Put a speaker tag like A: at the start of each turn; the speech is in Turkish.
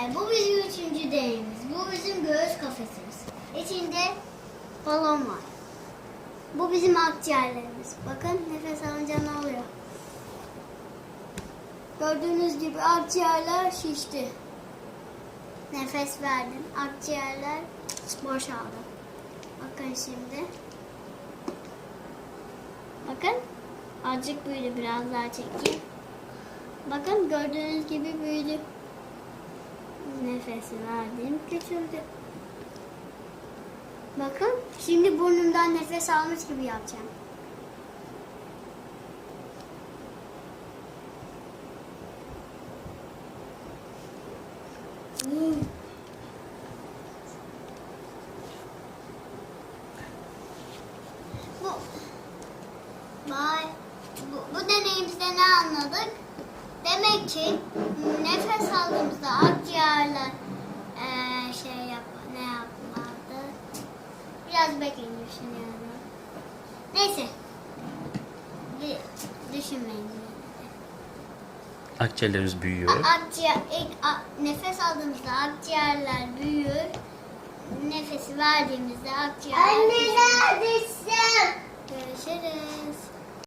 A: Ee, bu bizim üçüncü deneyimiz. Bu bizim göğüs kafesimiz. İçinde balon var. Bu bizim akciğerlerimiz. Bakın nefes alınca ne oluyor? Gördüğünüz gibi akciğerler şişti. Nefes verdin. Akciğerler boşaldı. Bakın şimdi. Bakın. Azıcık büyüdü. Biraz daha çekeyim. Bakın gördüğünüz gibi büyüdü. Nefesi verdim. Küçüldü. Bakın. Şimdi burnumdan nefes almış gibi yapacağım. Bu. Bu, bu deneyimizde ne anladık? Demek ki nefes aldığımızda akciğerler eee şey yap ne yapmadı? Biraz bekleyin düşünüyorum. Neyse. Di- düşünmeyin.
B: Akciğerlerimiz büyüyor.
A: A- Akciğer, ilk a- nefes aldığımızda akciğerler büyür. Nefesi verdiğimizde akciğerler
C: Anne neredesin?